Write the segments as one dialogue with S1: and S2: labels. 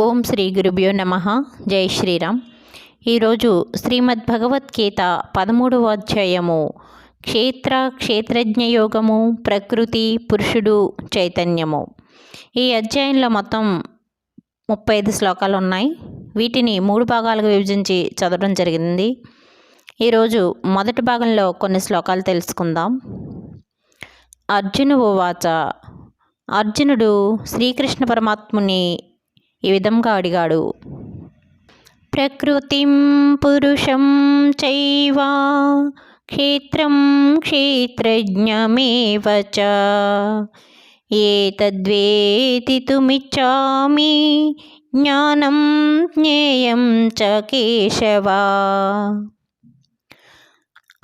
S1: ఓం శ్రీ గురుభ్యో నమ. జై శ్రీరామ్. ఈరోజు శ్రీమద్ భగవద్గీత పదమూడవ అధ్యాయము. క్షేత్ర క్షేత్రజ్ఞ యోగము ప్రకృతి పురుషుడు చైతన్యము. ఈ అధ్యాయంలో మొత్తం ముప్పై ఐదు శ్లోకాలు ఉన్నాయి. వీటిని మూడు భాగాలుగా విభజించి చదవడం జరిగింది. ఈరోజు మొదటి భాగంలో కొన్ని శ్లోకాలు తెలుసుకుందాం. అర్జును ఉవాచ అర్జునుడు శ్రీకృష్ణ పరమాత్ముని ఈ విధంగా అడిగాడు. ప్రకృతిం పురుషం చైవా క్షేత్రం క్షేత్రజ్ఞమేవ చ. ఏతద్వేతితుమిచ్చామి జ్ఞానం జ్ఞేయం చ కేశవా.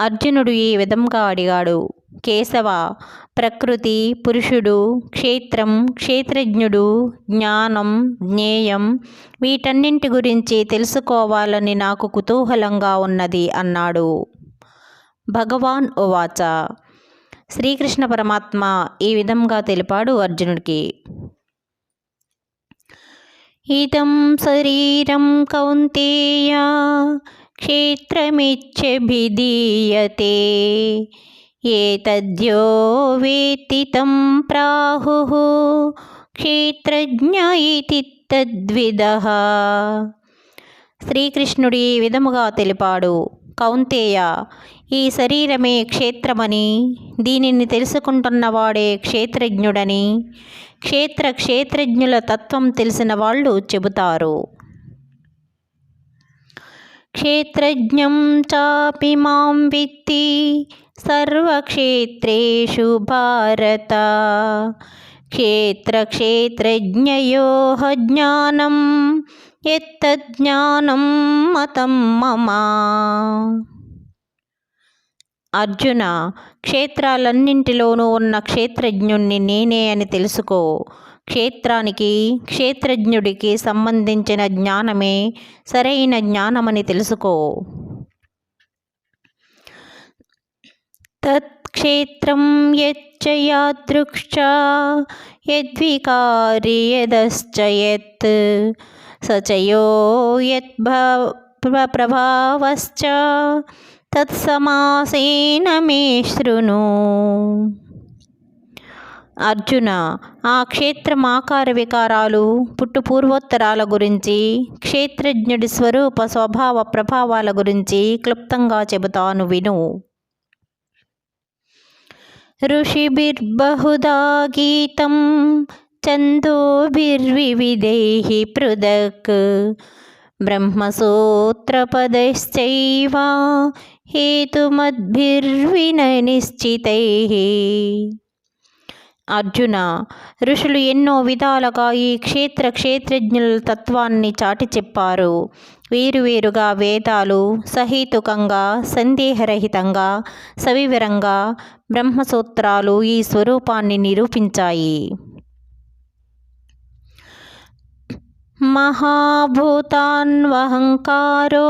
S1: అర్జునుడు ఈ విధంగా అడిగాడు. కేశవ ప్రకృతి పురుషుడు క్షేత్రం క్షేత్రజ్ఞుడు జ్ఞానం జ్ఞేయం వీటన్నింటి గురించి తెలుసుకోవాలని నాకు కుతూహలంగా ఉన్నది అన్నాడు. భగవాన్ ఉవాచ శ్రీకృష్ణ పరమాత్మ ఈ విధంగా తెలిపాడు అర్జునుడికి. ఇదం శరీరం కౌంతేయ క్షేత్రమిచ్చభిధీయతే ఏతద్యో వేత్తి తం ప్రాహు క్షేత్రజ్ఞ ఇతి తద్విద శ్రీకృష్ణుడి ఈ విధముగా తెలిపాడు. కౌంతేయ ఈ శరీరమే క్షేత్రమని దీనిని తెలుసుకుంటున్నవాడే క్షేత్రజ్ఞుడని క్షేత్ర క్షేత్రజ్ఞుల తత్వం తెలిసిన వాళ్ళు చెబుతారు. క్షేత్రజ్ఞం చాపి మాం విత్తి సర్వక్షేత్రేషు భారత క్షేత్రక్షేత్రజ్ఞయో జ్ఞానం ఎత్తజ్ఞానం మతం మమ అర్జున క్షేత్రాలన్నింటిలోనూ ఉన్న క్షేత్రజ్ఞుణ్ణి నేనే అని తెలుసుకో। క్షేత్రానికి క్షేత్రజ్ఞుడికి సంబంధించిన జ్ఞానమే సరైన జ్ఞానమని తెలుసుకో. తత్క్షేత్రం యచ్చ యాదృక్ష యద్వికారి యదశ్చ యత్ సచయో యద్భావశ్చ తత్సమాసేన మే శృణు. అర్జున ఆ క్షేత్రం ఆకార వికారాలు పుట్టు పూర్వోత్తరాల గురించి క్షేత్రజ్ఞుడి స్వరూప స్వభావ ప్రభావాల గురించి క్లుప్తంగా చెబుతాను విను. ఋషిభిర్బహుదా గీతం ఛందోభిర్వివిధైः పృథక్. బ్రహ్మసూత్రపదశ్చైవ హేతుమద్భిర్విననిశ్చితైः. అర్జున! ఋషులు ఎన్నో విధాలుగా ఈ క్షేత్ర క్షేత్రజ్ఞుల తత్వాన్ని చాటి చెప్పారు. వేరువేరుగా వేదాలు సహేతుకంగా సందేహరహితంగా సవివరంగా బ్రహ్మసూత్రాలు ఈ స్వరూపాన్ని నిరూపించాయి. మహాభూతాన్వహంకారో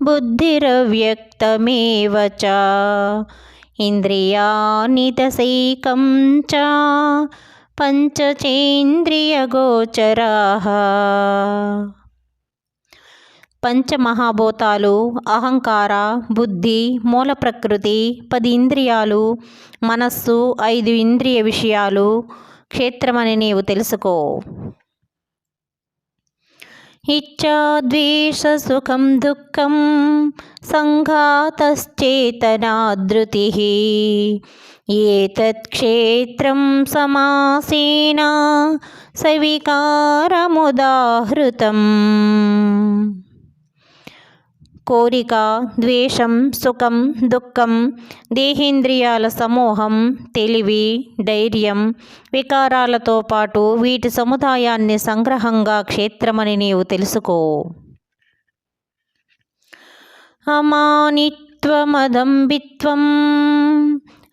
S1: బుద్ధిరవ్యక్తమేవ చ ఇంద్రియాని దశైకం చ పంచచేంద్రియగోచరా. పంచమహాభూతాలు అహంకార బుద్ధి మూల ప్రకృతి పది ఇంద్రియాలు మనస్సు ఐదు ఇంద్రియ విషయాలు క్షేత్రమని నీవు తెలుసుకో. ఇచ్చాద్వేషసుఖం దుఃఖం సంఘాతశ్చేతనాధృతి ఏతత్క్షేత్రం సమాసేన సవికారముదాహృతం. కోరిక ద్వేషం సుఖం దుఃఖం దేహేంద్రియాల సమూహం తెలివి ధైర్యం వికారాలతో పాటు వీటి సముదాయాన్ని సంగ్రహంగా క్షేత్రమని నీవు తెలుసుకో. అమానిత్వమదంబిత్వం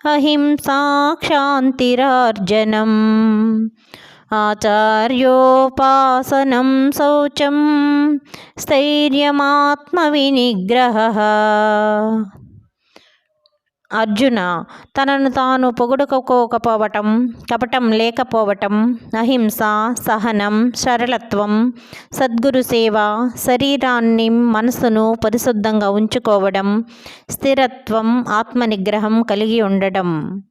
S1: అహింసాక్షాంతిరార్జనం ఆచార్యోపాసనం శౌచం స్థైర్యమాత్మవినిగ్రహ. అర్జున తనను తాను పొగుడుకోకపోవటం కపటం లేకపోవటం అహింస సహనం సరళత్వం సద్గురు సేవ శరీరాన్ని మనసును పరిశుద్ధంగా ఉంచుకోవడం స్థిరత్వం ఆత్మనిగ్రహం కలిగి ఉండడం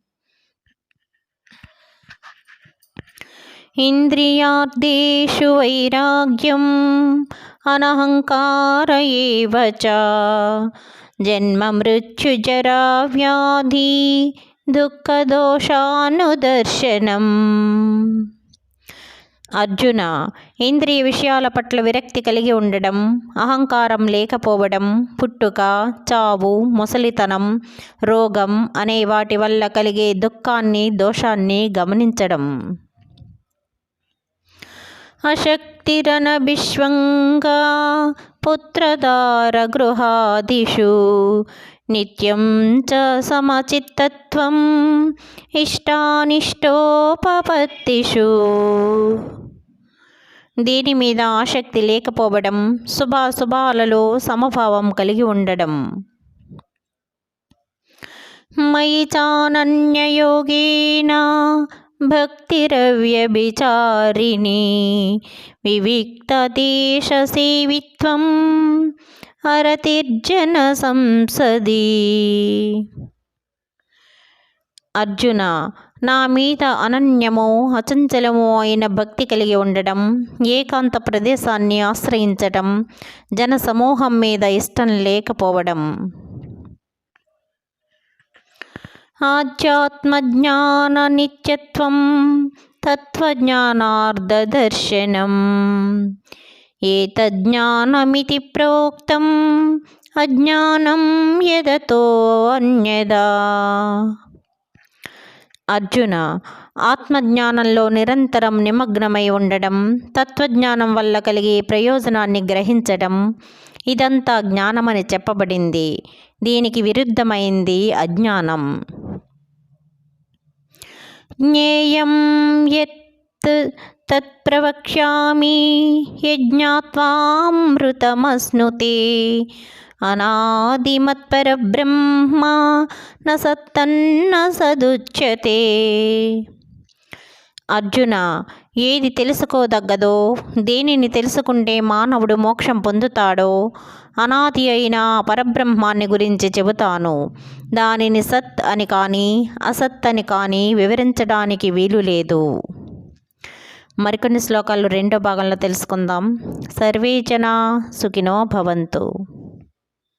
S1: ఇంద్రియార్థేషు వైరాగ్యం అనహంకార ఏవ చ. జన్మ మృత్యుజరా వ్యాధి దుఃఖదోషానుదర్శనం అర్జున ఇంద్రియ విషయాల పట్ల విరక్తి కలిగి ఉండడం అహంకారం లేకపోవడం పుట్టుక చావు ముసలితనం రోగం అనే వాటి వల్ల కలిగే దుఃఖాన్ని దోషాన్ని గమనించడం. అశక్తిరనభిష్వంగా పుత్రదారగృహాదిషు నిత్యం చ సమచిత్తత్వం ఇష్టానిష్టోపపత్తిషు. దీని మీద ఆసక్తి లేకపోవడం శుభాశుభాలలో సమభావం కలిగి ఉండడం. మయి చానన్యయోగేనా భక్తిరవ్యభిచారిణి వివిక్తదేశసేవిత్వం అరతిర్జన సంసది. అర్జున నా మీద అనన్యము అచంచలము అయిన భక్తి కలిగి ఉండడం ఏకాంత ప్రదేశాన్ని ఆశ్రయించడం జన సమూహం మీద ఇష్టం లేకపోవడం. ఆధ్యాత్మజ్ఞాన నిత్యత్వం తత్వజ్ఞానార్ధదర్శనం. ఏతజ్ఞానమితి ప్రోక్తం అజ్ఞానం యదతో అన్యదా. అర్జున ఆత్మజ్ఞానంలో నిరంతరం నిమగ్నమై ఉండడం తత్వజ్ఞానం వల్ల కలిగే ప్రయోజనాన్ని గ్రహించడం ఇదంతా జ్ఞానమని చెప్పబడింది. దీనికి విరుద్ధమైంది అజ్ఞానం. జ్ఞేయం యత్ తత్ప్రవక్ష్యామి యజ్ఞాత్వామృతమశ్నుతే అనాదిమత్పరబ్రహ్మ న సత్తన్న సదుచ్యతే అర్జున ఏది తెలుసుకోదగ్గదో దేనిని తెలుసుకుంటే మానవుడు మోక్షం పొందుతాడో అనాది అయిన పరబ్రహ్మాన్ని గురించి చెబుతాను. దానిని సత్ అని కానీ అసత్ అని కానీ వివరించడానికి వీలు లేదు. మరికొన్ని శ్లోకాలు రెండో భాగంలో తెలుసుకుందాం. సర్వే సుఖినో భవంతు.